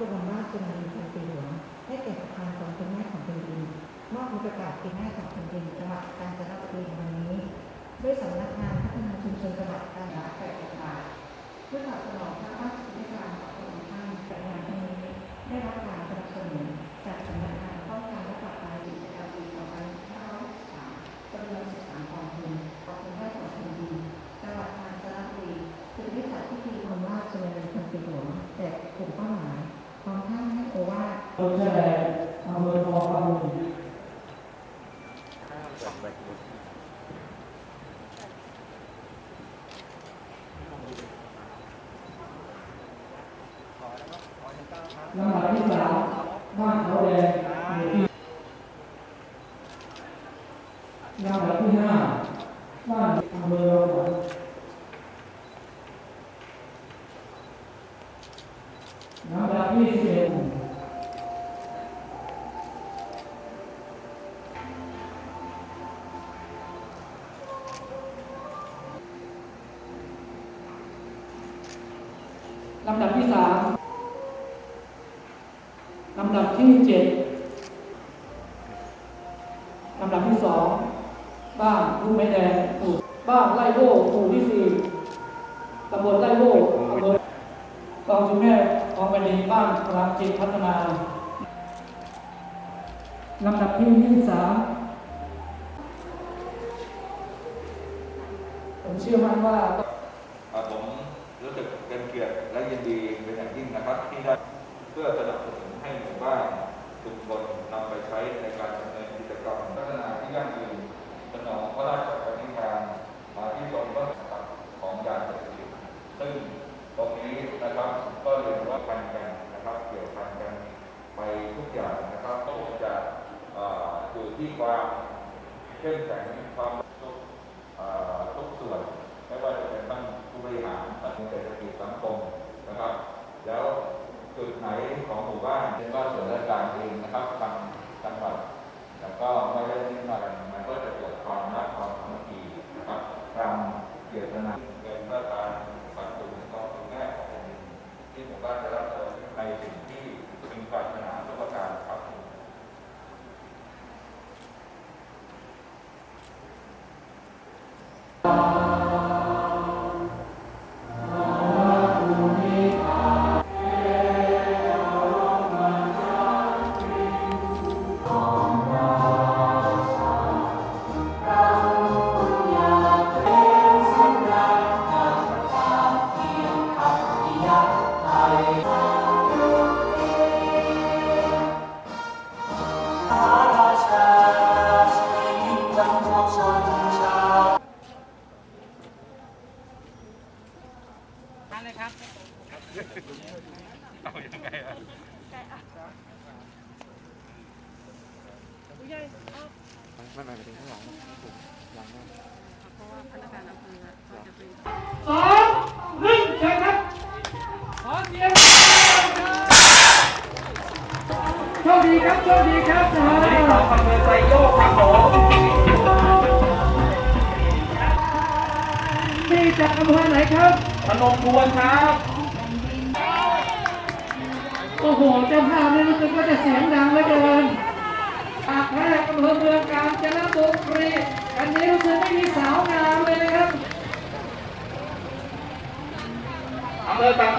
บรมราชชนนีพันปีหลวงให้แก่ประธานของคุณแม่ของแผ่นดินมอบประกาศเป็นแม่ของแผ่นดินจังหวัดกาญจนบุรีวันนี้ ด้วยสำนักงานพัฒนาชุมชนจังหวัดกาญจนบุรีเพื่อตอบสนองพระราชกิจการของพระองค์ท่านแต่งานนี้ได้รับการสนับสนุนจากสำนักงานป้องกันและปราบปรามกิจกรรมปี2563จำนวน13กองทุนกองทุนแม่ของแผ่นดินจังหวัดกาญจนบุรีจึงได้จัดพิธีบรมราชชนนีพันปีหลวงแจกกลุ่มเป้าหมาย พร้อมทั้งให้โอวาทต้นแสดงอำเภอทองผาภูมิลำดับที่สามบ้านเขาแดงหมู่ที่ลำดับที่ห้าบ้านอำเภอ ลำดับที่สามลำดับที่เจ็ดลำดับที่สองบ้านลูกไม้แดงหมู่บ้านไร่โว้หมู่ที่สี่ตำบลไร่โว้อำเภอกองชุมแม่ของแผ่นดินบ้านพลังจิตพัฒนาลำดับที่ยี่สามผมเชื่อมั่นว่า กียรติและยินดีเป็นอย่างยิ่งนะครับ ที่ได้เพื่อสนับสนุนให้หมู่บ้านชุมชนนำไปใช้ในการดำเนินกิจกรรมพัฒนาที่ยั่งยืนสนองพระราชปณิธานมาที่ตรงต้นสังกัดของยาเสพติดซึ่งตรงนี้นะครับก็เรียนว่าพันกันนะครับ เกี่ยวพันกันไปทุกอย่างนะครับก็คงจะอยู่ที่ความเข้มแข็งความทุกทุกส่วนไม่ว่าจะเป็นท่านผู้ บริหารท่านเศรษฐกิจสังคมนะครับ แล้วจุดไหนของหมู่บ้านเป็นว่าส่วนราชการเองนะครับทางจังหวัดแล้วก็ไม่ได้นิ่งนอน สองหนึ่งเชิญครับขอเสียงโชคดีครับโชคดีครับสวัสดีครับอำเภอไซโยกครับผมนี่จากอำเภอไหนครับ พนมทวนครับโอ้โหเจ้าภาพนี่รู้สึกว่าจะเสียงดังเหลือเกินปากแรกอำเภอเมืองกาญจนบุรีอันนี้รู้สึกไม่มีสาวงามเลยนะครับอำเภอตาก